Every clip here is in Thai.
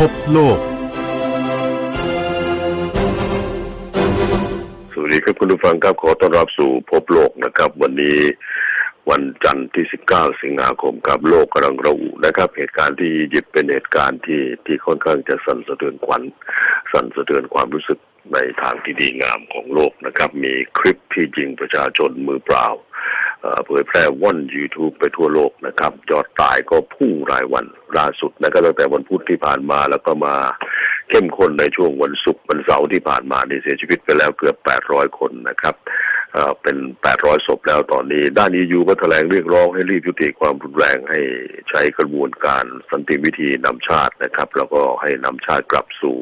พบโลก สวัสดีครับคุณผู้ฟังครับขอต้อนรับสู่พบโลกนะครับ วันนี้วันจันทร์ที่ 19 สิงหาคมครับโลกกำลังระอุนะครับ เหตุการณ์ที่อียิปต์เป็นเหตุการณ์ที่ที่ค่อนข้างจะสั่นสะเทือนขวัญสั่นสะเทือนความรู้สึกในทางที่ดีงามของโลกนะครับ มีคลิปที่ยิงประชาชนมือเปล่า เผยแพร่ว่อน YouTube ไปทั่วโลกนะครับยอดตายก็พุ่งรายวันล่าสุดนะครับตั้งแต่วันพุธที่ผ่านมาแล้วก็มาเข้มข้นในช่วงวันศุกร์วันเสาร์ที่ผ่านมานี่เสียชีวิตไปแล้วเกือบ 800 คนนะครับเป็น 800 ศพแล้วตอนนี้ ด้านอียูก็แถลงเรียกร้องให้รีบยุติความรุนแรงให้ใช้กระบวนการสันติวิธีนำชาตินะครับ แล้วก็ให้นำชาติกลับสู่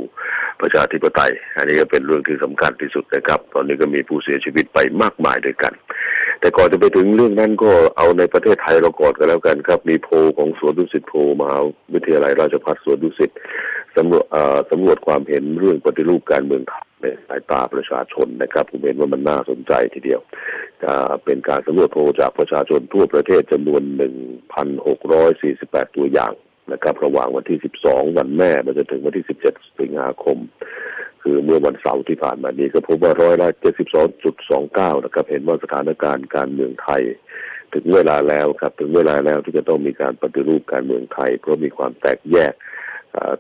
ประชาธิปไตย อันนี้ก็เป็นเรื่องที่สำคัญที่สุดนะครับ ตอนนี้ก็มีผู้เสียชีวิตไปมากมายด้วยกัน แต่ก่อนจะไปถึงเรื่องนั้นก็เอาในประเทศไทยเราก่อนกันแล้วกันครับ มีโพลของสวนดุสิตโพลมหาวิทยาลัยราชภัฏสวนดุสิตสำรวจสำรวจความเห็นเรื่องปฏิรูปการเมืองไทยในสายตาประชาชนนะครับ ผมเห็นว่ามันน่าสนใจทีเดียวเป็นการสำรวจโพลจากประชาชนทั่วประเทศจำนวน 1,648 ตัวอย่างนะครับ ระหว่างวันที่ 12 วันแม่มาจนถึงวันที่ 17 สิงหาคม คือเมื่อวันเสาร์ที่ผ่านมานี้ก็พบว่าร้อยละ72.29นะครับ เห็นว่าสถานการณ์การเมืองไทย ถึงเวลาแล้วครับ ถึงเวลาแล้วที่จะต้องมีการปฏิรูปการเมืองไทย เพราะมีความแตกแยก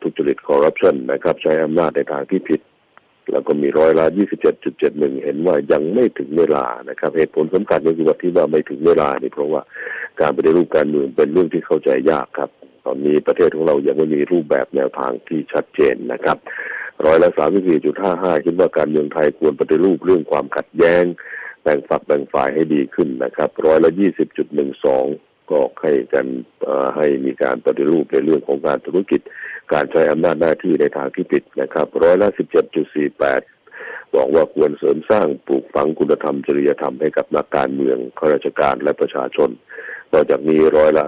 ทุจริตคอร์รัปชันนะครับ ใช้อำนาจในทางที่ผิด แล้วก็มีร้อยละ27.71เจ็ดจุดเจ็ดหนึ่งเห็นว่ายังไม่ถึงเวลานะครับ เหตุผลสำคัญก็คือว่าที่ว่าไม่ถึงเวลานี่เพราะว่าการปฏิรูปการเมืองเป็นเรื่องที่เข้าใจยากครับ ตอนนี้ประเทศของเรายังไม่มีรูปแบบแนวทางที่ชัดเจนนะครับ ร้อยละ34.55คิดว่าการเมืองไทยควรปฏิรูปเรื่องความขัดแย้งแบ่งฝักแบ่งฝ่ายให้ดีขึ้นนะครับร้อยละ20.12ก็ให้กันให้มีการปฏิรูปในเรื่องของการธุรกิจ การใช้อำนาจหน้าที่ในทางที่ผิดนะครับร้อยละ17.48บอกว่าควรเสริมสร้างปลูกฝังคุณธรรมจริยธรรมให้กับนักการเมืองข้าราชการและประชาชน นอจากนี้ร้อยละ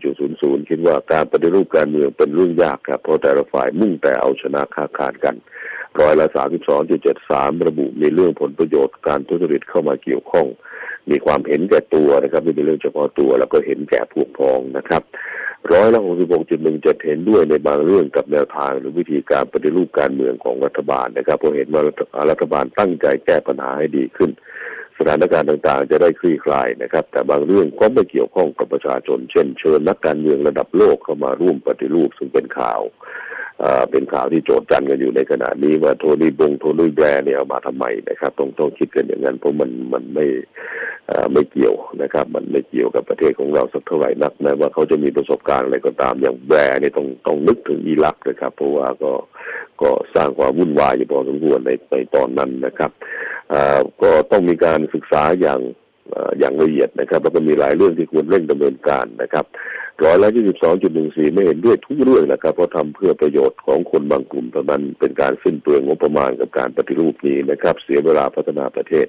34.00 คิดว่าการปฏิรูปการเมืองเป็นเรื่องยากครับเพราะแต่ละฝ่ายมุ่งแต่เอาชนะค้าขานกัน ร้อยละ 32.73 ระบุมีเรื่องผลประโยชน์การทุจริตเข้ามาเกี่ยวข้อง มีความเห็นแก่ตัวนะครับไม่เป็นเรื่องเฉพาะตัวแล้วก็เห็นแก่พวกพ้องนะครับร้อยละ66.17เห็นด้วยในบางเรื่องกับแนวทางหรือวิธีการปฏิรูปการเมืองของรัฐบาลนะครับเพราะเห็นว่ารัฐบาลตั้งใจแก้ปัญหาให้ดีขึ้น สถานการณ์ต่างๆ จะได้คลี่คลายนะครับ แต่บางเรื่องก็ไม่เกี่ยวข้องกับประชาชน เช่น เชิญนักการเมืองระดับโลกเข้ามาร่วมปฏิรูปซึ่งเป็นข่าว เป็นข่าวที่โจทย์จันกันอยู่ในขณะนี้ว่าโทนี่บงโทนี่แบร์เนี่ยเอามาทำไมนะครับ ต้องต้องคิดกันอย่างนั้นเพราะมันมันไม่ไม่เกี่ยวนะครับ มันไม่เกี่ยวกับประเทศของเราสักเท่าไหร่นักนะว่าเขาจะมีประสบการณ์อะไรก็ตามอย่างแบร์เนี่ยต้องต้องนึกถึงอิรักนะครับ เพราะว่าก็ก็สร้างความวุ่นวายอยู่พอสมควรในในตอนนั้นนะครับก็ต้องมีการศึกษาอย่าง อย่างละเอียดนะครับแล้วก็มีหลายเรื่องที่ควรเร่งดำเนินการนะครับร้อยละ22.14ไม่เห็นด้วยทุกเรื่องนะครับ เพราะทำเพื่อประโยชน์ของคนบางกลุ่มเท่านั้นเป็นการสิ้นเปลืองงบประมาณกับการปฏิรูปนี้นะครับ เสียเวลาพัฒนาประเทศ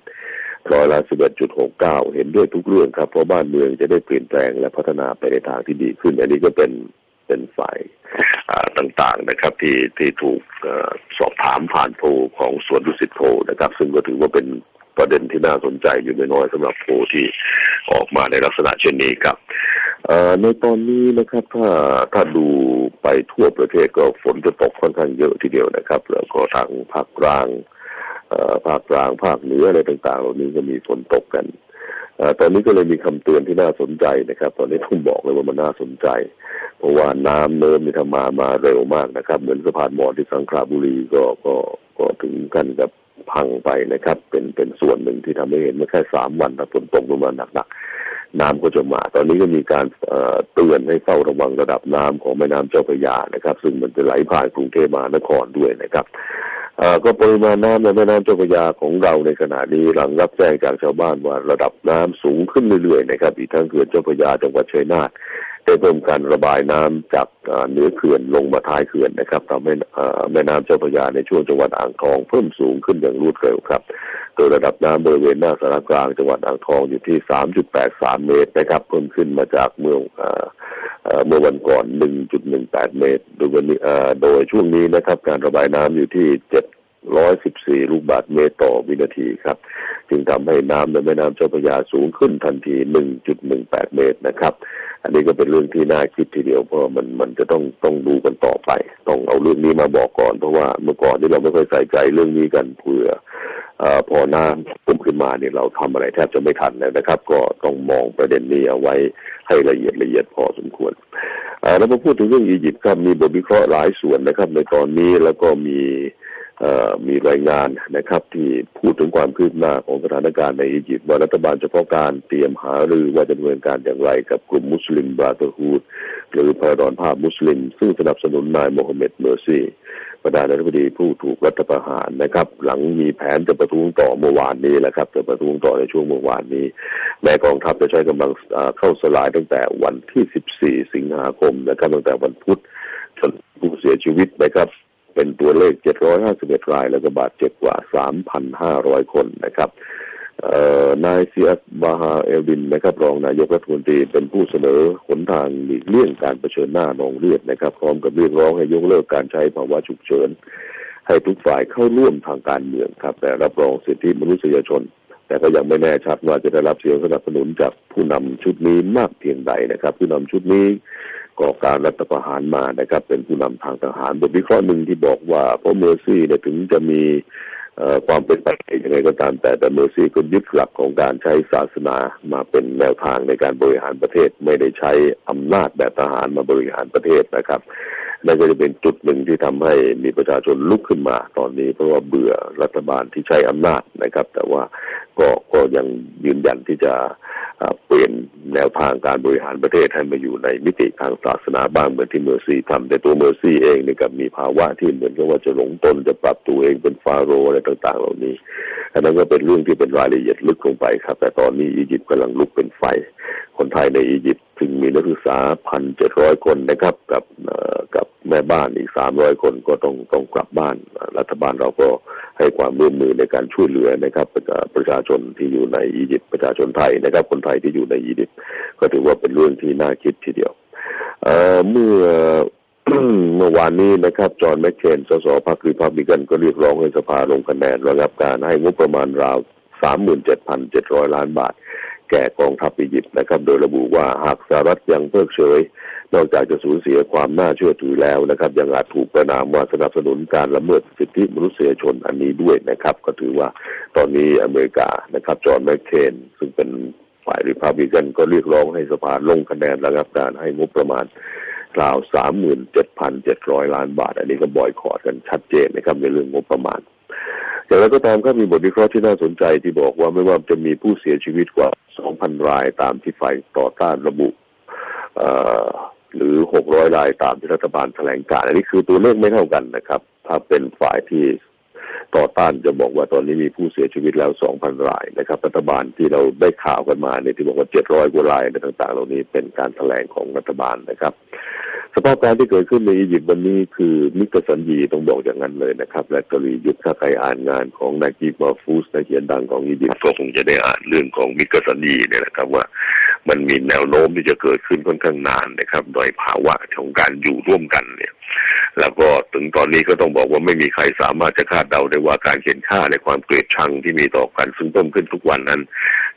ร้อยละ11.69เก้าเห็นด้วยทุกเรื่องครับ เพราะบ้านเมืองจะได้เปลี่ยนแปลงและพัฒนาไปในทางที่ดีขึ้น อันนี้ก็เป็นเป็นฝ่ายต่างๆนะครับ ที่ที่ถูกอสอบถามผ่านโพของสวนดุสิตโพนะครับ ซึ่งก็ถือว่าเป็น ประเด็นที่น่าสนใจอยู่ไม่น้อยสำหรับโพที่ออกมาในลักษณะเช่นนี้ครับในตอนนี้นะครับถ้าถ้าดูไปทั่วประเทศก็ฝนจะตกค่อนข้างเยอะทีเดียวนะครับ แล้วก็ทางภาคกลางภาคกลางภาคเหนืออะไรต่างๆเหล่านี้ก็มีฝนตกกันอ่อตอนนี้ก็เลยมีคำเตือนที่น่าสนใจนะครับ ตอนนี้ต้องบอกเลยว่ามันน่าสนใจ เพราะว่าน้ำเนิมนี่ทำมามาเร็วมากนะครับ เหมือนสะพานมอที่สังขละบุรีก็ก็ก็ถึงกันกับ พังไปนะครับ เป็นเป็นส่วนหนึ่งที่ทำให้เห็นว่าแค่สามวันถ้าฝนตกลงมาหนักๆน้ำก็จะมา ตอนนี้ก็มีการเตือนให้เฝ้าระวังระดับน้ำของแม่น้ำเจ้าพระยานะครับ ซึ่งมันจะไหลผ่านกรุงเทพมหานครด้วยนะครับก็ปริมาณน้ำในแม่น้ำเจ้าพระยาของเราในขณะนี้หลังรับแจ้งจากชาวบ้านว่าระดับน้ำสูงขึ้นเรื่อยๆนะครับอีกทั้งเขื่อนเจ้าพระยาจังหวัดชัยนาท ได้เพิ่มการระบายน้ำจากเหนือเขื่อนลงมาท้ายเขื่อนนะครับทำให้แม่น้ำเจ้าพระยาในช่วงจังหวัดอ่างทองเพิ่มสูงขึ้นอย่างรวดเร็วครับโดยระดับน้ำบริเวณหน้าสารกลางจังหวัดอ่างทองอยู่ที่ 3.83 เมตรนะครับ เพิ่มขึ้นมาจากเมื่อเมื่อวันก่อน 1.18 เมตร โดยวันนี้โดยช่วงนี้นะครับ การระบายน้ำอยู่ที่ 714 ลูกบาศก์เมตรต่อวินาทีครับ จึงทำให้น้ำในแม่น้ำเจ้าพระยาสูงขึ้นทันที 1.18 เมตรนะครับ อันนี้ก็เป็นเรื่องที่น่าคิดทีเดียวเพราะมันมันจะต้องต้องดูกันต่อไป ต้องเอาเรื่องนี้มาบอกก่อนเพราะว่าเมื่อก่อนที่เราไม่ค่อยใส่ใจเรื่องนี้กันเผื่ออพอหน้ำปุ่มขึ้นมาเนี่ยเราทำอะไรแทบจะไม่ทันแล้วนะครับ ก็ต้องมองประเด็นนี้เอาไว้ให้ละเอียดละเอียดพอสมควรแล้วมาพูดถึงเรื่องอียิปต์ครับมีบทวิเคราะห์หลายส่วนนะครับ ในตอนนี้แล้วก็มี มีรายงานนะครับที่พูดถึงความคืบหน้าของสถานการณ์ในอียิปต์ว่ารัฐบาลเฉพาะการเตรียมหารือว่าจะดำเนินการอย่างไรกับกลุ่มมุสลิมบราเตอร์ฮูดหรือพาดอนภาพมุสลิม ซึ่งสนับสนุนนายโมฮัมเหม็ดเมอร์ซีประธานาธิบดีผู้ถูกรัฐประหารนะครับ หลังมีแผนจะประท้วงต่อเมื่อวานนี้แหละครับจะประท้วงต่อในช่วงเมื่อวานนี้แม่กองทัพจะใช้กำลังเข้าสลายตั้งแต่วันที่ 14 สิงหาคมนะครับตั้งแต่วันพุธจนผู้เสียชีวิตนะครับ เป็นตัวเลข 751 ราย แล้วก็บาดเจ็บกว่า 3,500 คนนะครับนายเซียสบาฮาเอลดินนะครับรองนายกรัฐมนตรีเป็นผู้เสนอหนทางหลีกเลี่ยงการเผชิญหน้านองเลือดนะครับ พร้อมกับเรียกร้องให้ยกเลิกการใช้ภาวะฉุกเฉิน ให้ทุกฝ่ายเข้าร่วมทางการเมืองครับ แต่รับรองสิทธิมนุษยชน แต่ก็ยังไม่แน่ชัดว่าจะได้รับเสียงสนับสนุนจากผู้นำชุดนี้มากเพียงใดนะครับ ผู้นำชุดนี้ ก่อการรัฐประหารมานะครับ เป็นผู้นำทางทหารบทวิเคราะห์หนึ่งที่บอกว่าเพราะเมอร์ซี่เนี่ยถึงจะมีความเป็นไปยังไงก็ตามแต่แต่เมอร์ซี่ก็ยึดหลักของการใช้ศาสนามาเป็นแนวทางในการบริหารประเทศ ไม่ได้ใช้อำนาจแบบทหารมาบริหารประเทศนะครับนั่นก็จะเป็นจุดหนึ่งที่ทำให้มีประชาชนลุกขึ้นมาตอนนี้ เพราะว่าเบื่อรัฐบาลที่ใช้อำนาจนะครับ แต่ว่าก็ก็ยังยืนยันที่จะ เปลี่ยนแนวทางการบริหารประเทศให้มาอยู่ในมิติทางศาสนาบ้างเหมือนที่เมอร์ซี่ทำแต่ตัวเมอร์ซี่เองนี่กับมีภาวะที่เหมือนกับว่าจะหลงตนจะปรับตัวเองเป็นฟาโรอะไรต่าง ๆ เหล่านี้อันนั้นก็เป็นเรื่องที่เป็นรายละเอียดลึกลงไปครับ แต่ตอนนี้อียิปต์กำลังลุกเป็นไฟ คนไทยในอียิปต์ ถึงมีนักศึกษาพันเจ็ดร้อยคนนะครับ กับกับแม่บ้านอีกสามร้อยคนก็ต้องต้องกลับบ้านรัฐบาลเราก็ให้ความร่วมมือในการช่วยเหลือนะครับ ประชาชนที่อยู่ในอียิปต์ประชาชนไทยนะครับ คนไทยที่อยู่ในอียิปต์ก็ถือว่าเป็นเรื่องที่น่าคิดทีเดียวเมื่อเมื่อวานนี้นะครับ จอห์นแมคเคนสสพรรครีพับลิกันก็เรียกร้องให้สภาลงคะแนนระงับการให้งบประมาณราว37,700ล้านบาท แก่กองทัพอียิปต์นะครับ โดยระบุว่าหากสหรัฐยังเพิกเฉย นอกจากจะสูญเสียความน่าเชื่อถือแล้วนะครับ ยังอาจถูกประนามว่าสนับสนุนการละเมิดสิทธิมนุษยชนอันนี้ด้วยนะครับ ก็ถือว่าตอนนี้อเมริกานะครับจอห์นแมคเคน ซึ่งเป็นฝ่ายริพับลิกันก็เรียกร้องให้สภาลงคะแนนระงับการให้งบประมาณราวสามหมื่นเจ็ดพันเจ็ดร้อยล้านบาท อันนี้ก็บอยคอรดกันชัดเจนนะครับในเรื่องงบประมาณ อย่างไรก็ตามก็มีบทวิเคราะห์ที่น่าสนใจที่บอกว่าไม่ว่าจะมีผู้เสียชีวิตกว่าสองพันรายตามที่ฝ่ายต่อต้านระบุหรือหกร้อยรายตามที่รัฐบาลแถลงการ อันนี้คือตัวเลขไม่เท่ากันนะครับ ถ้าเป็นฝ่ายที่ต่อต้านจะบอกว่าตอนนี้มีผู้เสียชีวิตแล้วสองพันรายนะครับ รัฐบาลที่เราได้ข่าวกันมาเนี่ยที่บอกว่าเจ็ดร้อยกว่ารายต่าง ๆ เหล่านี้เป็นการแถลงของรัฐบาลนะครับ สภาพการที่เกิดขึ้นในอียิปต์วันนี้คือมิกสันยีต้องบอกอย่างนั้นเลยนะครับ และกรียุทธถ้าใครอ่านงานของนายกีมาฟูสนักเขียนดังของอียิปต์ก็คงจะได้อ่านเรื่องของมิกสันยีเนี่ยนะครับว่ามันมีแนวโน้มที่จะเกิดขึ้นค่อนข้างนานนะครับ โดยภาวะของการอยู่ร่วมกันเนี่ย แล้วก็ถึงตอนนี้ก็ต้องบอกว่าไม่มีใครสามารถจะคาดเดาได้ว่าการเขียนค่าในความเกลียดชังที่มีต่อกันซึ่งเพิ่มขึ้นทุกวันนั้น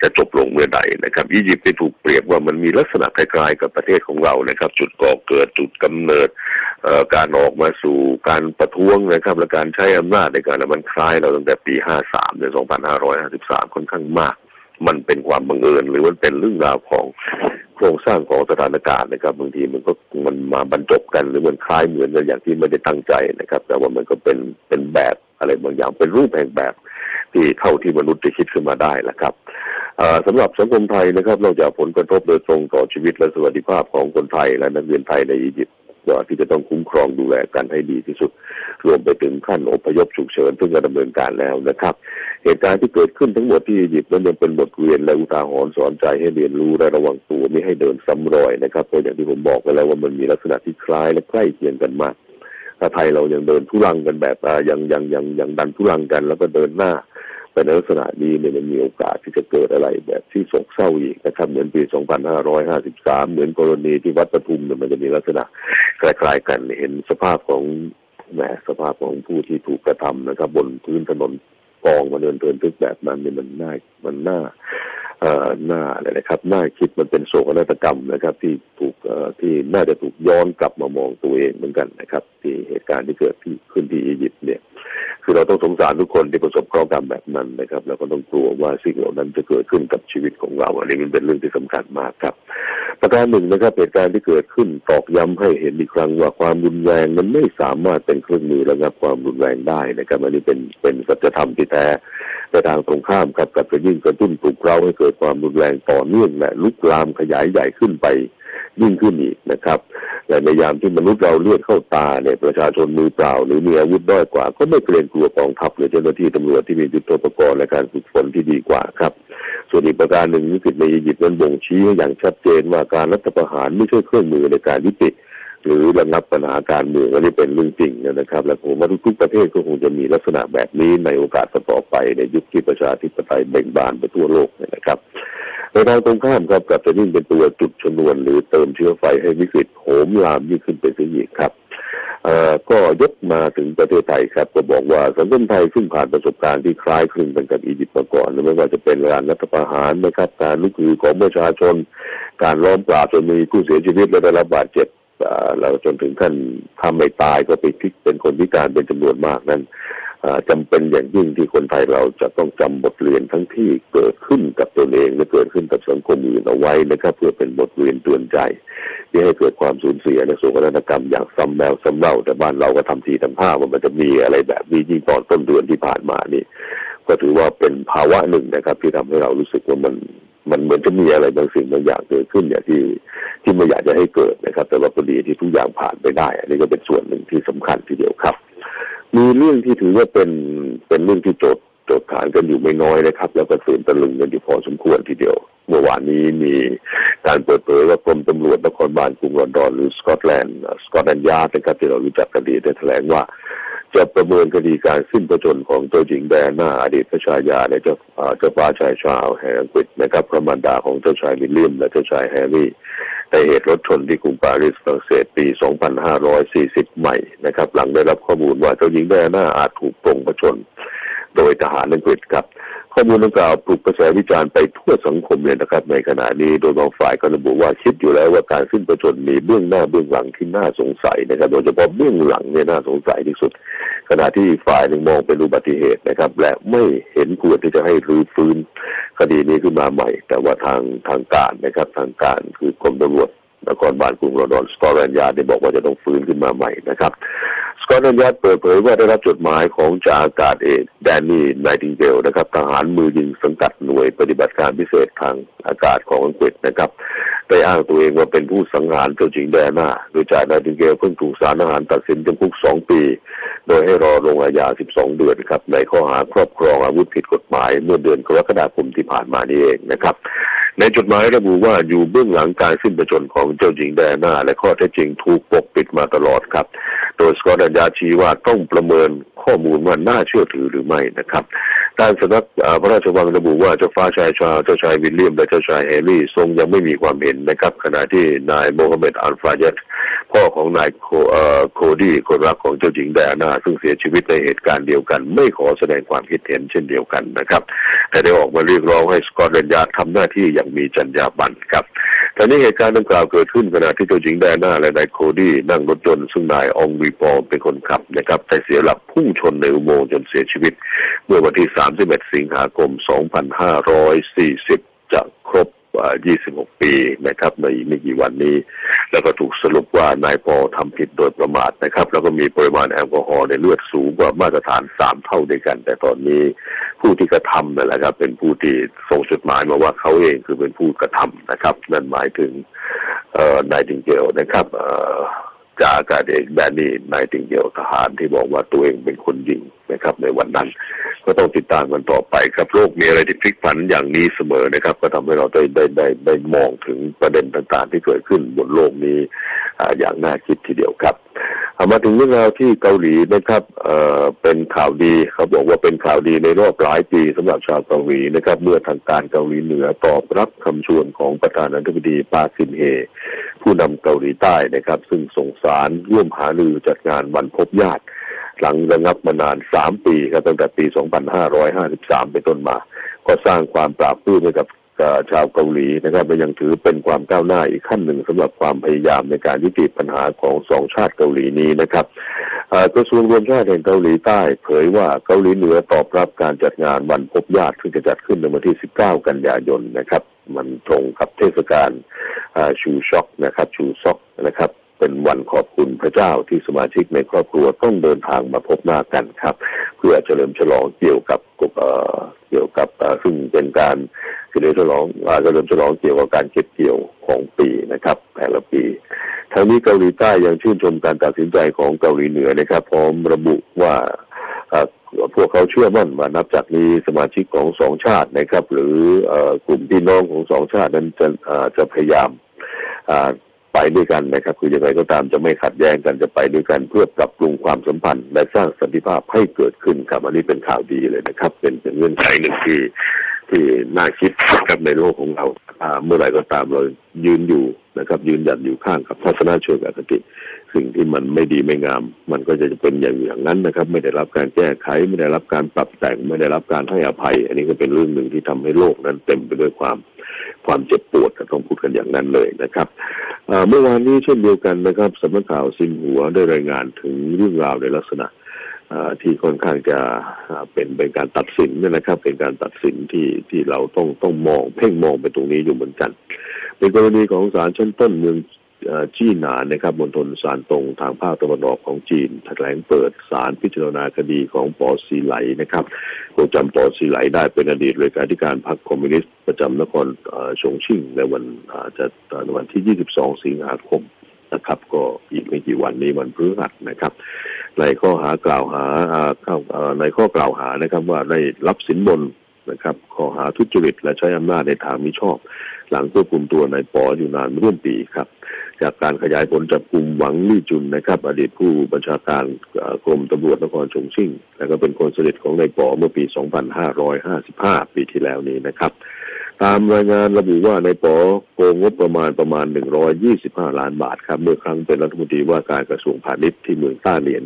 จะจบลงเมื่อใดนะครับอียิปต์ได้ถูกเปรียบว่ามันมีลักษณะคล้ายๆกับประเทศของเรานะครับ จุดก่อเกิดจุดกำเนิดการออกมาสู่การประท้วงนะครับและการใช้อำนาจในการมันคล้ายเราตั้งแต่ปี 53ใน2553 ค่อนข้างมาก มันเป็นความบังเอิญ หรือมันเป็นเรื่องราวของ โครงสร้างของสถานการณ์นะครับบางทีมันก็มันมาบรรจบกันหรือมันคล้ายเหมือนกันอย่างที่ไม่ได้ตั้งใจนะครับ แต่ว่ามันก็เป็นเป็นแบบอะไรบางอย่างเป็นรูปแห่งแบบ ที่เท่าที่มนุษย์จะคิดขึ้นมาได้แหละครับสำหรับสังคมไทยนะครับนอกจากผลกระทบโดยตรงต่อชีวิตและสวัสดิภาพของคนไทยและนักเรียนไทยในอียิปต์ ที่จะต้องคุ้มครองดูแลกันให้ดีที่สุด รวมไปถึงขั้นอพยพฉุกเฉินซึ่งจะดำเนินการแล้วนะครับ เหตุการณ์ที่เกิดขึ้นทั้งหมดที่อียิปต์นั้นยังเป็นบทเรียนและอุทาหรณ์สอนใจให้เรียนรู้และระวังตัวไม่ให้เดินซ้ำรอยนะครับเพราะอย่างที่ผมบอกไปแล้วว่ามันมีลักษณะที่คล้ายและใกล้เคียงกันมากถ้าไทยเรายังเดินทุลังกันแบบยังยังยังยังดันทุลังกันแล้วก็เดินหน้า ต่ในลักษณะนี้เนี่ยมันมีโอกาสที่จะเกิดอะไรแบบที่โศกเศร้าอีกนะครับ เหมือนปี 2553 เหมือนกรณีที่วัดปทุมเนี่ยมันจะมีลักษณะคล้ายๆกันเห็นสภาพของแหมสภาพของผู้ที่ถูกกระทำนะครับ บนพื้นถนนกองมาเดินเทินทึกแบบนั้นเนี่ยมันน่ามันน่า หน้าอะไรนะครับหน้าคิดมันเป็นโศกนาฏกรรมนะครับ ที่ถูกที่น่าจะถูกย้อนกลับมามองตัวเองเหมือนกันนะครับ ที่เหตุการณ์ที่เกิดที่ขึ้นที่อียิปต์เนี่ย คือเราต้องสงสารทุกคนที่ประสบเคราะห์กรรมแบบนั้นนะครับ แล้วก็ต้องกลัวว่าสิ่งเหล่านั้นจะเกิดขึ้นกับชีวิตของเราอันนี้มันเป็นเรื่องที่สำคัญมากครับ ประการหนึ่งนะครับเหตุการณ์ที่เกิดขึ้นตอกย้ำให้เห็นอีกครั้งว่าความรุนแรงมันไม่สามารถเป็นเครื่องมือระงับความรุนแรงได้นะครับอันนี้เป็นเป็นสัจธรรมที่แท้ในทางตรงข้ามครับกับจะยิ่งกระตุ้นปลุกเราให้เกิดความรุนแรงต่อเนื่องและลุกลามขยายใหญ่ขึ้นไปยิ่งขึ้นอีกนะครับ และในยามที่มนุษย์เราเลือดเข้าตาเนี่ยประชาชนมือเปล่า หรือมีอาวุธด้อยกว่า ก็ไม่เกรงกลัวกองทัพหรือเจ้าหน้าที่ตำรวจที่มียุทโธปกรณ์และการฝึกฝนที่ดีกว่าครับ ส่วนอีกประการหนึ่งวิกฤตในอียิปต์นั้นบ่งชี้อย่างชัดเจนว่าการรัฐประหารไม่ใช่เครื่องมือในการยุติ หรือระงับปัญหาการเมืองอันนี้เป็นเรื่องจริงนะครับ และผมว่าทุกๆประเทศก็คงจะมีลักษณะแบบนี้ในโอกาสต่อไปในยุคที่ประชาธิปไตยเบ่งบานไปทั่วโลกนะครับในทางตรงข้ามครับกับจะยิ่งเป็นตัวจุดชนวน หรือเติมเชื้อไฟให้วิกฤตโหมลามยิ่งขึ้นไปเสียอีกครับก็ยกมาถึงประเทศไทยครับ ก็บอกว่าสังคมไทยซึ่งผ่านประสบการณ์ที่คล้ายคลึงกันกับอียิปต์มาก่อนไม่ว่าจะเป็นการรัฐประหารนะครับ การลุกฮือของประชาชน การล้อมปราบจนมีผู้เสียชีวิตและได้รับบาดเจ็บ แล้วจนถึงขั้นทำไม่ตายก็ไปพิกเป็นคนพิการเป็นจำนวนมากนั้นจำเป็นอย่างยิ่งที่คนไทยเราจะต้องจำบทเรียนทั้งที่เกิดขึ้นกับตนเองและเกิดขึ้นกับสังคมอื่นเอาไว้นะครับเพื่อเป็นบทเรียนเตือนใจที่ให้เกิดความสูญเสียในโศกนาฏกรรมอย่างซ้ำแล้วซ้ำเล่าแต่บ้านเราก็ทำทีทำท่าว่ามันจะมีอะไรแบบนี้ยิ่งตอนต้นเดือนที่ผ่านมานี่ ก็ถือว่าเป็นภาวะหนึ่งนะครับ ที่ทำให้เรารู้สึกว่ามัน มันเหมือนจะมีอะไรบางสิ่งบางอย่างเกิดขึ้นอย่างที่ที่ไม่อยากจะให้เกิดนะครับ แต่ว่าพอดีที่ทุกอย่างผ่านไปได้ อันนี้ก็เป็นส่วนหนึ่งที่สำคัญทีเดียวครับ มีเรื่องที่ถือว่าเป็นเป็นเรื่องที่โจทย์โจทย์ฐานกันอยู่ไม่น้อยนะครับ แล้วก็ตื่นตะลึงกันอยู่พอสมควรทีเดียว เมื่อวานนี้มีการเปิดเผยว่ากรมตำรวจนครบาลกรุงลอนดอนหรือสกอตแลนด์สกอตแลนด์ยาร์ดนะครับที่เรารู้จักกันดีได้แถลงว่า จะประเมินคดีการสิ้นพระชนของตัวหญิงแดนนาอดีตพระชายาในเจ้าเจ้าฟ้าชายชาวแห่งอังกฤษนะครับพระมารดาของเจ้าชายวิลเลียมและเจ้าชายแฮร์รี่ในเหตุรถชนที่กรุงปารีสฝรั่งเศสปี 2540 ใหม่นะครับ หลังได้รับข้อมูลว่าเจ้าหญิงแดนนาอาจถูกปรงประชน โดยทหารอังกฤษครับข้อมูลดังกล่าวปลุกกระแสวิจารณ์ไปทั่วสังคมเลยนะครับ ในขณะนี้โดยบางฝ่ายก็ระบุว่าคิดอยู่แล้วว่าการสิ้นประชนมีเบื้องหน้าเบื้องหลังที่น่าสงสัยนะครับ โดยเฉพาะเบื้องหลังเนี่ยน่าสงสัยที่สุด ขณะที่ฝ่ายหนึ่งมองเป็นอุบัติเหตุนะครับ และไม่เห็นควรที่จะให้รื้อฟื้นคดีนี้ขึ้นมาใหม่ แต่ว่าทางทางการนะครับ ทางการคือกรมตำรวจนครบาลกรุงลอนดอนสกอตแลนด์ยาร์ดได้บอกว่าจะต้องฟื้นขึ้นมาใหม่นะครับ สกอตแลนด์ยาร์ดเปิดเผยว่าได้รับจดหมายของจ่าอากาศเอกแดนนี่ไนติงเกลนะครับทหารมือยิงสังกัดหน่วยปฏิบัติการพิเศษทางอากาศของอังกฤษนะครับได้อ้างตัวเองว่าเป็นผู้สังหารเจ้าหญิงแดน่าโดยจ่าไนติงเกลเพิ่งถูกศาลทหารตัดสินจำคุกสองปี โดยให้รอลงอาญา 12 เดือนครับในข้อหาครอบครองอาวุธผิดกฎหมาย เมื่อเดือนกรกฎาคมที่ผ่านมานี้เองนะครับ ในจดหมายระบุว่าอยู่เบื้องหลังการสิ้นประชนของเจ้าหญิงแดน่า และข้อเท็จจริงถูกปกปิดมาตลอดครับ โดยสกอตแลนด์ยาชี้ว่าต้องประเมิน ข้อมูลว่าน่าเชื่อถือหรือไม่นะครับด้านสำนักพระราชวังระบุว่าเจ้าฟ้าชายชาเจ้าชายวิลเลียมและเจ้าชายแฮร์รี่ทรงยังไม่มีความเห็นนะครับ ขณะที่นายโมฮัมเหม็ดอัลฟายัดพ่อของนายโคดี้คนรักของเจ้าหญิงแดน่าซึ่งเสียชีวิตในเหตุการณ์เดียวกัน ไม่ขอแสดงความคิดเห็นเช่นเดียวกันนะครับ แต่ได้ออกมาเรียกร้องให้สกอตแลนด์ยาร์ดทำหน้าที่อย่างมีจรรยาบรรณครับ ต่นี้เหตุการณ์ดังกล่าวเกิดขึ้นขณะที่เจ้าหญิงแดน่าและนายโคดี้นั่งรถยนต์ซึ่งนายองวีปอเป็นคนขับนะครับแต่เสียหลักพุ่งชนในอุโมงค์จนเสียชีวิต เมื่อวันที่ 31 สิงหาคม 2540 จะครบ 26 ปีนะครับในไม่กี่วันนี้ แล้วก็ถูกสรุปว่านายพอทำผิดโดยประมาทนะครับ แล้วก็มีปริมาณแอลกอฮอล์ในเลือดสูงกว่ามาตรฐาน 3 เท่าด้วยกัน แต่ตอนนี้ ผู้ที่กระทำนั่นแหละครับ เป็นผู้ที่ส่งจดหมายมาว่าเขาเองคือเป็นผู้กระทำนะครับ นั่นหมายถึงนายดิงเกลนะครับ จากอากาศเอกแดนนี่นายติงเกียวทหารที่บอกว่าตัวเองเป็นคนยิงนะครับ ในวันนั้น ก็ต้องติดตามกันต่อไปครับโลกมีอะไรที่พลิกผันอย่างนี้เสมอนะครับ ก็ทำให้เราได้ได้ได้ได้มองถึงประเด็นต่างๆ ที่เกิดขึ้นบนโลกนี้อย่างน่าคิดทีเดียวครับมาถึงเรื่องราวที่เกาหลีนะครับเอ่อเป็นข่าวดีเขาบอกว่าเป็นข่าวดีในรอบหลายปีสำหรับชาวเกาหลีนะครับ เมื่อทางการเกาหลีเหนือตอบรับคำชวนของประธานาธิบดีปาซินเฮ ผู้นำเกาหลีใต้นะครับ ซึ่งส่งสารร่วมหารือจัดงานวันพบญาติ หลังระงับมานานสามปีครับตั้งแต่ปี 2553 เป็นต้นมา ก็สร้างความปราบปลื้มให้กับ ชาวเกาหลีนะครับและยังถือเป็นความก้าวหน้าอีกขั้นหนึ่งสำหรับความพยายามในการยุติปัญหาของสองชาติเกาหลีนี้นะครับกระทรวงรวมชาติแห่งเกาหลีใต้ เผยว่าเกาหลีเหนือตอบรับการจัดงานวันพบญาติที่จะจัดขึ้นในวันที่ 19 กันยายนนะครับ มันตรงกับเทศกาลชูช็อกนะครับชูซ็อกนะครับ เป็นวันขอบคุณพระเจ้าที่สมาชิกในครอบครัวต้องเดินทางมาพบหน้ากันครับ เพื่อเฉลิมฉลองเกี่ยวกับเกี่ยวกับซึ่งเป็นการเฉลิมฉลองเฉลิมฉลองเกี่ยวกับการเก็บเกี่ยวของปีนะครับ แต่ละปีทางนี้เกาหลีใต้ยังชื่นชมการตัดสินใจของเกาหลีเหนือนะครับ พร้อมระบุว่าพวกเขาเชื่อมั่นว่านับจากนี้สมาชิกของสองชาตินะครับ หรือกลุ่มพี่น้องของสองชาตินั้นจะจะพยายาม ไปด้วยกันนะครับ คือยังไงก็ตามจะไม่ขัดแย้งกันจะไปด้วยกันเพื่อปรับปรุงความสัมพันธ์ และสร้างสันติภาพให้เกิดขึ้นครับอันนี้เป็นข่าวดีเลยนะครับ เป็นเป็นเงื่อนไขหนึ่งที่ที่น่าคิดกับในโลกของเราเมื่อไหร่ก็ตามเรายืนอยู่นะครับ ยืนหยัดอยู่ข้างกับทัศนเชิงอคติ สิ่งที่มันไม่ดีไม่งาม มันก็จะเป็นอย่างอย่างนั้นนะครับ ไม่ได้รับการแก้ไขไม่ได้รับการปรับแต่งไม่ได้รับการให้อภัย อันนี้ก็เป็นเรื่องหนึ่งที่ทำให้โลกนั้นเต็มไปด้วยความ ความเจ็บปวดต้องพูดกันอย่างนั้นเลยนะครับเมื่อวานนี้เช่นเดียวกันนะครับสำนักข่าวซินหัวได้รายงานถึงเรื่องราวในลักษณะที่ค่อนข้างจะเป็นเป็นการตัดสินนะครับ เป็นการตัดสินที่ที่เราต้องต้องมองเพ่งมองไปตรงนี้อยู่เหมือนกัน เป็นกรณีของศาลชั้นต้นเมือง จีนนานะครับมณฑลสารตรงทางภาคตะวันออกของจีนแถลงเปิดศาลพิจารณาคดีของปอซีไหลนะครับคงจำปอซีไหลได้เป็นอดีตเลขาธิการพรรคคอมมิวนิสต์ประจำนครชงชิ่งในวันจะในวันที่ 22 สิงหาคมนะครับ ก็อีกไม่กี่วันนี้วันพฤหัสนะครับ ในข้อหากล่าวหาในข้อกล่าวหานะครับว่าได้รับสินบนนะครับข้อหาทุจริตและใช้อำนาจในทางมิชอบ หลังควบคุมตัวนายปออยู่นานร่วมปีครับ จากการขยายผลจับกลุ่มหวังลี่จุนนะครับ อดีตผู้บัญชาการกรมตำรวจนครชงชิ่ง และก็เป็นคนสนิทของนายปอเมื่อปี 2555 ปีที่แล้วนี้นะครับ ตามรายงานระบุว่านายปอโกงงบประมาณประมาณ 125 ล้านบาทครับ เมื่อครั้งเป็นรัฐมนตรีว่าการกระทรวงพาณิชย์ที่เมืองต้าเลียน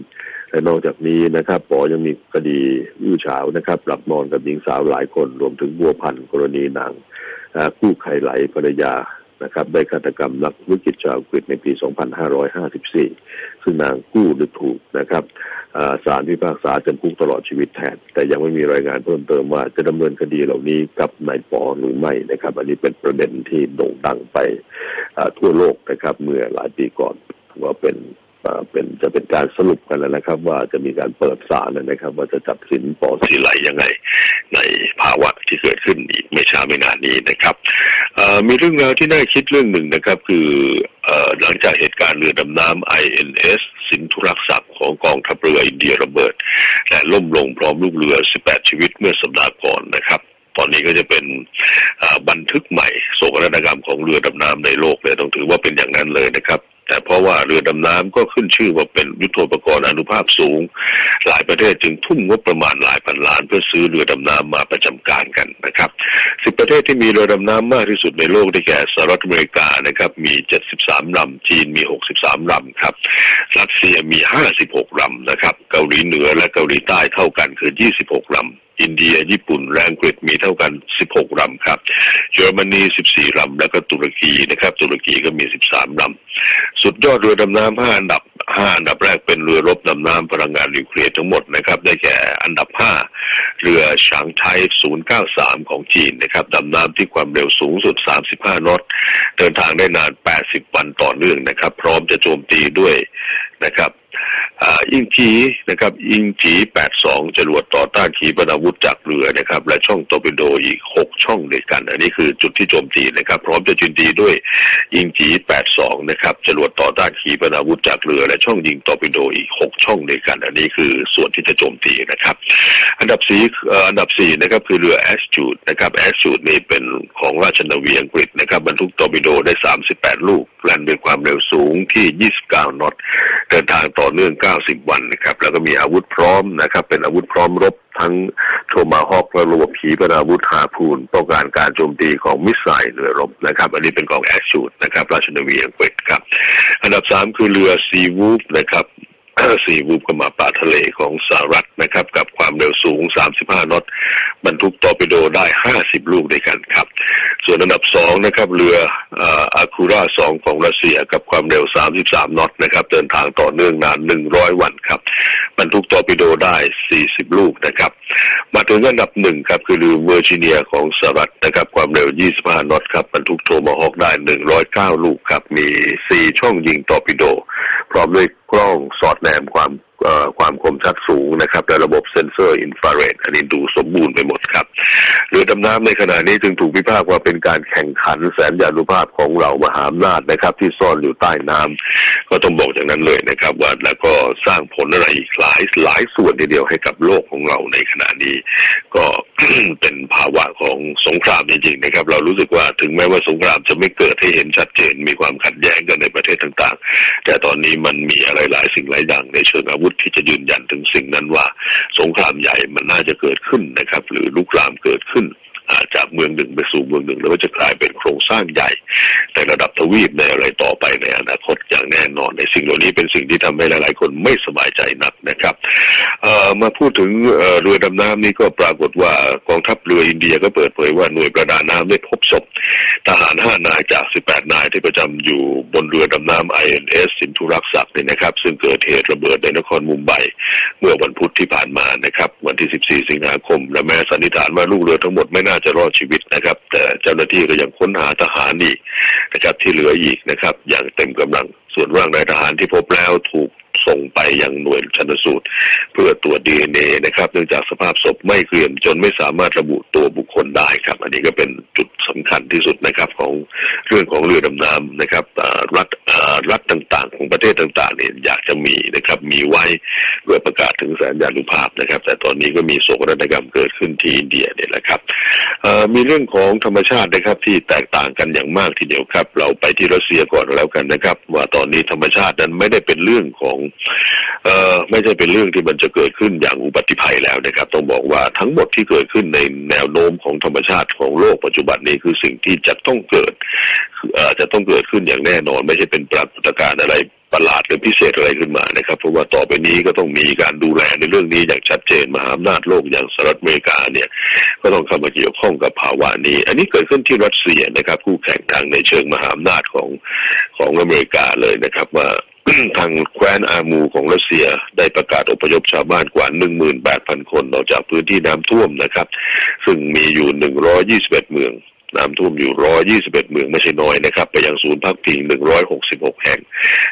และนอกจากนี้นะครับปอยังมีคดีอื้อฉาวนะครับหลับนอนกับหญิงสาวหลายคนรวมถึงบัวพันธ์กรณีนางคู่ไข่ไหลภรรยา นะครับได้ฆาตกรรมนักธุรกิจชาวอังกฤษในปี 2554 ซึ่งนางกู้หรือถูกนะครับศาลพิพากษาจำคุกตลอดชีวิตแทน แต่ยังไม่มีรายงานเพิ่มเติมว่าจะดำเนินคดีเหล่านี้กับนายปอหรือไม่นะครับ อันนี้เป็นประเด็นที่โด่งดังไปทั่วโลกนะครับ เมื่อหลายปีก่อนว่าเป็น เป็นจะเป็นการสรุปกันแล้วนะครับ ว่าจะมีการเปิดศาลนะครับ ว่าจะจับสินปอสีไหลยังไง ในภาวะที่เกิดขึ้นอีกไม่ช้าไม่นานนี้นะครับมีเรื่องราวที่น่าคิดเรื่องหนึ่งนะครับ คือหลังจากเหตุการณ์เรือดำน้ำ INS สินธุรักษ์ศักดิ์ของกองทัพเรืออินเดียระเบิด และล่มลงพร้อมลูกเรือ 18 ชีวิตเมื่อสัปดาห์ก่อนนะครับตอนนี้ก็จะเป็นบันทึกใหม่โศกนาฏกรรมของเรือดำน้ำในโลกเลยต้องถือว่าเป็นอย่างนั้นเลยนะครับ แต่เพราะว่าเรือดำน้ำก็ขึ้นชื่อว่าเป็นยุทโธปกรณ์อนุภาพสูง หลายประเทศจึงทุ่มงบประมาณหลายพันล้านเพื่อซื้อเรือดำน้ำมาประจำการกันนะครับสิบประเทศที่มีเรือดำน้ำมากที่สุดในโลกได้แก่สหรัฐอเมริกานะครับมี 73ลำจีนมี 63ลำครับรัสเซียมี 56ลำนะครับเกาหลีเหนือและเกาหลีใต้เท่ากันคือ 26ลำอินเดีย ญี่ปุ่นและอังกฤษมีเท่ากัน 16ลำครับ เยอรมนี 14ลำแล้วก็ตุรกีนะครับ ตุรกีก็มี 13ลำ สุดยอดเรือดำน้ำห้าอันดับห้าอันดับแรกเป็นเรือรบดำน้ำพลังงานนิวเคลียร์ทั้งหมดนะครับ ได้แก่อันดับห้าเรือฉางไทย 093 ของจีนนะครับดำน้ำที่ความเร็วสูงสุด 35 นอตเดินทางได้นาน 80 วันต่อเนื่องนะครับ พร้อมจะโจมตีด้วยนะครับ อิงจีนะครับ อิงจี82จรวดต่อต้านขีปนาวุธจากเรือนะครับ และช่องตอร์ปิโดอีก6ช่องด้วยกัน อันนี้คือจุดที่โจมตีนะครับ พร้อมจะจุนตีด้วยอิงจี82นะครับจรวดต่อต้านขีปนาวุธจากเรือ และช่องยิงตอร์ปิโดอีก6ช่องด้วยกัน อันนี้คือส่วนที่จะโจมตีนะครับ อันดับสีอันดับ4นะครับคือเรือแอสจูดนะครับแอสจูดนี่เป็นของราชนาวีอังกฤษนะครับบรรทุกตอร์ปิโดได้38ลูกแล่นด้วยความเร็วสูงที่29นอตเดินทางต่อเนื่อง90 วันนะครับ แล้วก็มีอาวุธพร้อมนะครับ เป็นอาวุธพร้อมรบทั้งโทมาฮอกและระบบขีปนาวุธฮาพูนป้องกันการโจมตีของมิสไซล์เรือรบนะครับ อันนี้เป็นกองแอชชูดนะครับ ราชนาวีอังกฤษครับ อันดับ 3 คือเรือซีวูฟนะครับ สี่วูบก็มาป่าทะเลของสหรัฐนะครับ กับความเร็วสูง 35 นอตบรรทุกตอร์ปิโดได้ 50 ลูกด้วยกันครับ ส่วนอันดับสองนะครับเรืออาคูราสองของรัสเซียกับความเร็ว 33 นอตนะครับ เดินทางต่อเนื่องนาน 100 วันครับ บรรทุกตอร์ปิโดได้ 40 ลูกนะครับ มาถึงอันดับหนึ่งครับคือเรือเวอร์จิเนียของสหรัฐนะครับ ความเร็ว 25 นอตครับบรรทุกโทมาฮอกได้ 109 ลูกครับมี 4 ช่องยิงตอร์ปิโด พร้อมด้วยกล้องสอดแนมความ ความคมชัดสูงนะครับและระบบเซ็นเซอร์อินฟราเรดอันนี้ดูสมบูรณ์ไปหมดครับเรือดำน้ำในขณะนี้จึงถูกพิพากษ์ว่าเป็นการแข่งขันแสนยานุภาพของเรามหาอำนาจนะครับ ที่ซ่อนอยู่ใต้น้ำก็ต้องบอกอย่างนั้นเลยนะครับว่าแล้วก็สร้างผลอะไรอีกหลายหลายส่วนทีเดียวให้กับโลกของเราในขณะนี้ ก็เป็นภาวะของสงครามจริงๆนะครับ เรารู้สึกว่าถึงแม้ว่าสงครามจะไม่เกิดให้เห็นชัดเจนมีความขัดแย้งกันในประเทศต่างๆ แต่ตอนนี้มันมีอะไรหลายสิ่งหลายอย่างในเชิงอาวุธที่จะยืนยันถึงสิ่งนั้นว่า สงครามใหญ่มันน่าจะเกิดขึ้นนะครับ หรือลุกลามเกิดขึ้นจากเมืองหนึ่งไปสู่เมืองหนึ่ง แล้วก็จะกลายเป็นโครงสร้างใหญ่ในระดับทวีปในอะไรต่อไปในอนาคตอย่างแน่นอน ในสิ่งเหล่านี้เป็นสิ่งที่ทำให้หลาย ๆ คนไม่สบายใจนักนะครับมาพูดถึงเรือดำน้ำนี้ก็ปรากฏว่ากองทัพเรืออินเดียก็เปิดเผยว่าหน่วยประดาน้ำได้พบศพทหารห้านายจาก 18 นายที่ประจำอยู่บนเรือดำน้ำ INS สินธุรักษ์ศักดิ์เนี่ยนะครับ ซึ่งเกิดเหตุระเบิดใน ครมุมไบเมื่อวันพุธที่ผ่านมานะครับ วันที่ 14 สิงหาคม และแม้สันนิษฐานว่าลูกเรือทั้งหมดไม่น่าจะรอดชีวิตนะครับ แต่เจ้าหน้าที่ก็ยังค้นหาทหารอีกนะครับที่เหลืออีกนะครับ อย่างเต็มกำลังส่วนร่างนายทหารที่พบแล้วถูกส่งไปยังหน่วยชันสูตร เพื่อตรวจดีเอ็นเอนะครับเนื่องจากสภาพศพไม่เกลี่ยมจนไม่สามารถระบุตัวบุคคลได้ครับ อันนี้ก็เป็นจุดสำคัญที่สุดนะครับของเรื่องของเรือดำน้ำนะครับรัฐรัฐต่างๆ ของประเทศต่างๆเนี่ยอยากจะมีนะครับมีไว้เพื่อประกาศถึงแสนยานุภาพนะครับ แต่ตอนนี้ก็มีโศกนาฏกรรมเกิดขึ้นที่อินเดียเนี่ยแหละครับมีเรื่องของธรรมชาตินะครับที่แตกต่างกันอย่างมากทีเดียวครับ เราไปที่รัสเซียก่อนแล้วกันนะครับ ว่าตอนนี้ธรรมชาตินั้นไม่ได้เป็นเรื่องของเอ่อไม่ใช่เป็นเรื่องที่มันจะเกิดขึ้นอย่างอุบัติภัยแล้วนะครับ ต้องบอกว่าทั้งหมดที่เกิดขึ้นในแนวโน้มของธรรมชาติของโลกปัจจุบันนี้คือสิ่งที่จะต้องเกิดเอ่อจะต้องเกิดขึ้นอย่างแน่นอน ไม่ใช่เป็นปรากฏการณ์อะไร ประหลาดหรือพิเศษอะไรขึ้นมานะครับ เพราะว่าต่อไปนี้ก็ต้องมีการดูแลในเรื่องนี้อย่างชัดเจนมหาอำนาจโลกอย่างสหรัฐอเมริกาเนี่ย ก็ต้องเข้ามาเกี่ยวข้องกับภาวะนี้ อันนี้เกิดขึ้นที่รัสเซียนะครับ คู่แข่งทางในเชิงมหาอำนาจของของอเมริกาเลยนะครับ ว่าทางแคว้นอามูของรัสเซียได้ประกาศอพยพชาวบ้านกว่า 18,000 คนออกจากพื้นที่น้ำท่วมนะครับ ซึ่งมีอยู่ 121 เมือง น้ำท่วมอยู่ 121 เมืองไม่ใช่น้อยนะครับ ไปยังศูนย์พักพิง 166 แห่ง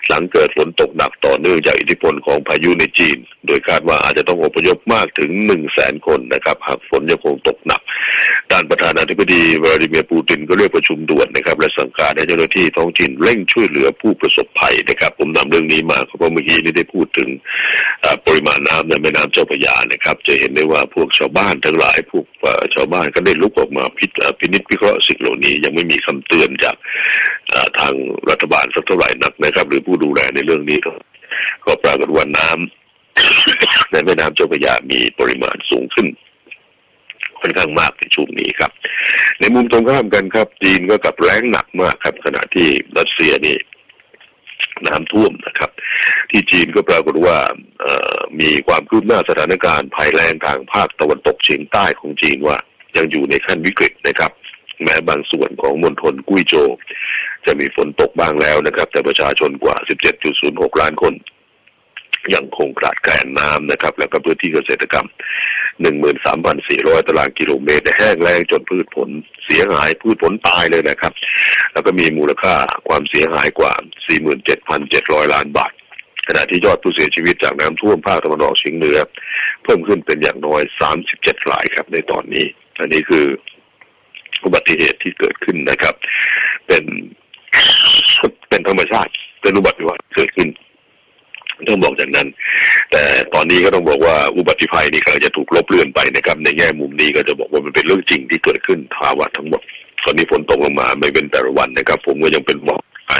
หลังเกิดฝนตกหนักต่อเนื่องจากอิทธิพลของพายุในจีน โดยคาดว่าอาจจะต้องอพยพมากถึง 1 0 0 0 0แสนคนนะครับ หากฝนยังคงตกหนัก ด้านประธานาธิบดีวลาดิเมียร์ปูตินก็เรียกประชุมด่วนนะครับ และสั่งการให้เจ้าหน้าที่ท้องถิ่นเร่งช่วยเหลือผู้ประสบภัยนะครับ ผมนำเรื่องนี้มาเพราะเมื่อกี้นี้ได้พูดถึงปริมาณน้ำในแม่น้ำเจ้าพระยานะครับ จะเห็นได้ว่าพวกชาวบ้านทั้งหลายพวกชาวบ้านก็ได้ลุกออกมาพิพินิจพิเคราะห์สิ่งเหล่านี้ยังไม่มีคำเตือนจากทางรัฐบาลสักเท่าไหร่นักนะครับ หรือผู้ดูแลในเรื่องนี้ก็ปรากฏว่าน้ำในแม่น้ำเจ้าพระยามีปริมาณสูงขึ้นค่อนข้างมากในช่วงนี้ครับ ในมุมตรงข้ามกันครับจีนก็กับแรงหนักมากครับ ขณะที่รัสเซียนี่น้ำท่วมนะครับ ที่จีนก็ปรากฏว่ามีความคืบหน้าสถานการณ์ภัยแรงทางภาคตะวันตกเฉียงใต้ของจีนว่ายังอยู่ในขั้นวิกฤตนะครับ แม้บางส่วนของมณฑลกุ้ยโจจะมีฝนตกบ้างแล้วนะครับ แต่ประชาชนกว่า 17.06 ล้านคนยังคงขาดแคลนน้ำนะครับ แล้วก็พื้นที่เกษตรกรรม 13,400 ตารางกิโลเมตรแห้งแล้งจนพืชผลเสียหายพืชผลตายเลยนะครับ แล้วก็มีมูลค่าความเสียหายกว่า 47,700 ล้านบาท ขณะที่ยอดผู้เสียชีวิตจากน้ำท่วมภาคตะวันออกเฉียงเหนือ เพิ่มขึ้นเป็นอย่างน้อย 37รายครับในตอนนี้ อันนี้คือ อุบัติเหตุที่เกิดขึ้นนะครับ เป็นเป็นธรรมชาติเป็นอุบัติเหตุเกิดขึ้นต้องบอกอย่างนั้น แต่ตอนนี้ก็ต้องบอกว่าอุบัติภัยนี่กำลังจะถูกลบเลือนไปนะครับ ในแง่มุมนี้ก็จะบอกว่ามันเป็นเรื่องจริงที่เกิดขึ้นภาวะทั้งหมดตอนนี้ฝนตกลงมาไม่เป็นแต่ละวันนะครับ ผมก็ยังเป็นหมอกไอ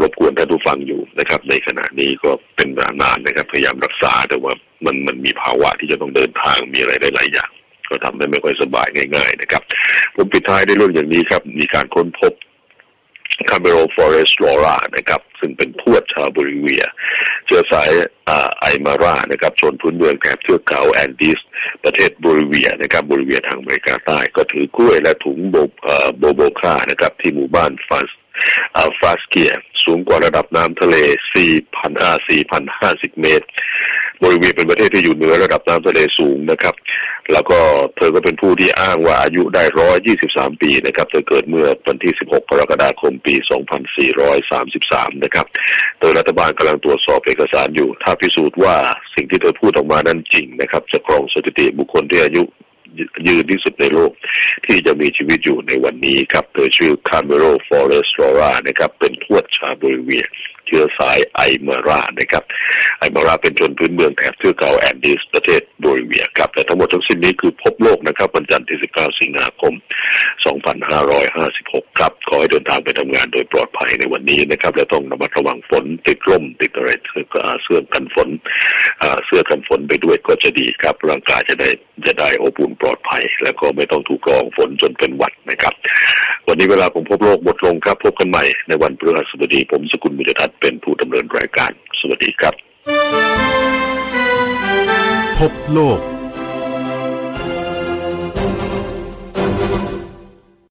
รบกวนท่านผู้ฟังอยู่นะครับ ในขณะนี้ก็เป็นเวลานานนะครับ พยายามรักษาแต่ว่ามันมันมีภาวะที่จะต้องเดินทางมีอะไรหลายอย่าง ก็ทำให้ไม่ค่อยสบายง่าย ๆ นะครับ ผมปิดท้ายด้วยเรื่องอย่างนี้ครับ มีการค้นพบคาเมโรฟอเรสโลรานะครับ ซึ่งเป็นทวดชาวบริเวีย เชื้อสายอไอมารานะครับชนพื้นเมืองแถบเทือกเขาแอนดีส ประเทศบลิเวียนะครับบลิเวียทางอเมริกาใต้ ก็ถือกล้วยและถุงโบโบโบคานะครับ ที่หมู่บ้านฟาสฟาสเกีย สูงกว่าระดับน้ำทะเล 4,000 4,050 เมตร โบลิเวียเป็นประเทศที่อยู่เหนือระดับน้ำทะเลสูงนะครับ แล้วก็เธอก็เป็นผู้ที่อ้างว่าอายุได้123ปีนะครับ เธอเกิดเมื่อวันที่16กกรกฎาคมปี2433นสี่ร้อยสามสิบสามนะครับโดยรัฐบาลกำลังตรวจสอบเอกสารอยู่ ถ้าพิสูจน์ว่าสิ่งที่เธอพูดออกมานั้นจริงนะครับ จะครองสถิติบุคคลที่อายุยืนที่สุดในโลกที่จะมีชีวิตอยู่ในวันนี้ครับ เธอชื่อคาเมโรฟอเรสโรรานะครับ เป็นทวดชาวโบลิเวีย เชื้อสายไอเมรานะครับไอเมราเป็นชนพื้นเมืองแถบเทือกเขาแอนดีสประเทศโบลิเวียครับแต่ทั้งหมดทั้งสิ้นนี้คือพบโลกนะครับวันจันทร์ที่ 19 สิงหาคม 2556 ครับ ขอให้เดินทางไปทำงานโดยปลอดภัยในวันนี้นะครับ และต้องระมัดระวังฝนติดร่มติดอะไรเสื้อเสื้อกันฝนเสื้อกันฝนไปด้วยก็จะดีครับ ร่างกายจะได้จะได้อบอุ่นปลอดภัย แล้วก็ไม่ต้องถูกกรองฝนจนเป็นหวัดนะครับ วันนี้เวลาผมพบโลกหมดลงครับ พบกันใหม่ในวันพฤหัสบดีผมสกุลมุจทัศนเป็นผู้ดำเนินรายการ สวัสดีครับ พบโลก